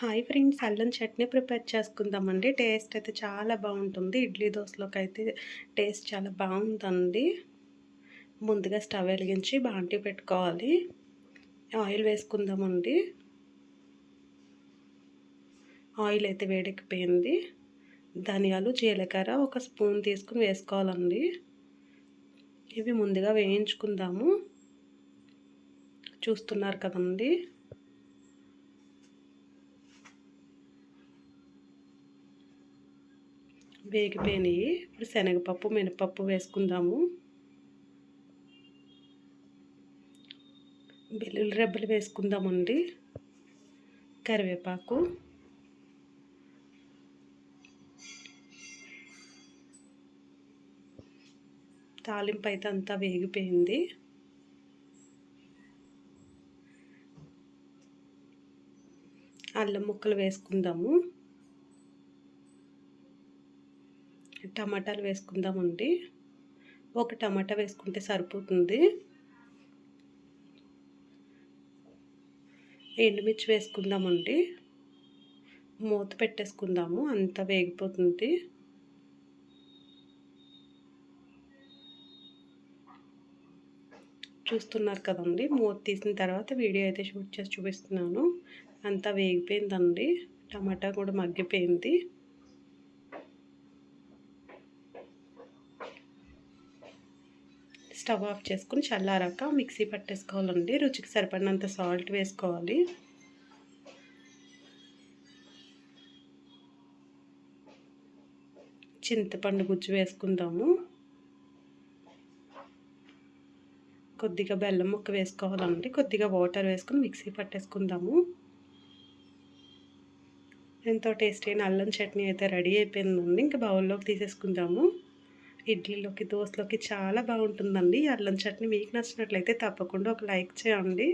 Hi friends అల్లం chutney prepare చేసుకుందామండి. Taste అయితే చాలా బాగుంటుంది. ఇడ్లీ దోశలోకి అయితే టేస్ట్ చాలా బాగుంటుంది ముందుగా స్టవ్ వెలిగించి బాంటి పెట్టుకోవాలి. ఆయిల్ వేసుకుందామండి. ఆయిల్ అయితే వేడెక్కిపోయింది. ధనియాలు జీలకర్ర ఒక స్పూన్ తీసుకుని వేసుకోవాలండి. ఇవి ముందుగా వేయించుకుందాము. చూస్తున్నారు కదండి. వేగిపోయినాయి. ఇప్పుడు శనగపప్పు మినపప్పు వేసుకుందాము. వెల్లుల్లి రెబ్బలు వేసుకుందామండి. కరివేపాకు. తాలింపు అయితే అంతా వేగిపోయింది. అల్లం ముక్కలు వేసుకుందాము. టమాటాలు వేసుకుందామండి. ఒక టమాటా వేసుకుంటే సరిపోతుంది. ఎండుమిర్చి వేసుకుందామండి. మూత పెట్టేసుకుందాము అంతా వేగిపోతుంది. చూస్తున్నారు కదండి మూత తీసిన తర్వాత వీడియో అయితే షూట్ చేసి చూపిస్తున్నాను. అంతా వేగిపోయిందండి. టమాటా కూడా మగ్గిపోయింది. స్టవ్ ఆఫ్ చేసుకుని చల్లారాక మిక్సీ పట్టేసుకోవాలండి. రుచికి సరిపడినంత సాల్ట్ వేసుకోవాలి. చింతపండు గుజ్జు వేసుకుందాము. కొద్దిగా బెల్లం ముక్క వేసుకోవాలండి. కొద్దిగా వాటర్ వేసుకుని మిక్సీ పట్టేసుకుందాము. ఎంతో టేస్టీ అయిన అల్లం చట్నీ అయితే రెడీ అయిపోయిందండి. ఇంకా బౌల్లోకి తీసేసుకుందాము. ఇడ్లీలోకి దోశలోకి చాలా బాగుంటుందండి. అల్లం చట్నీ మీకు నచ్చినట్లయితే తప్పకుండా ఒక లైక్ చేయండి.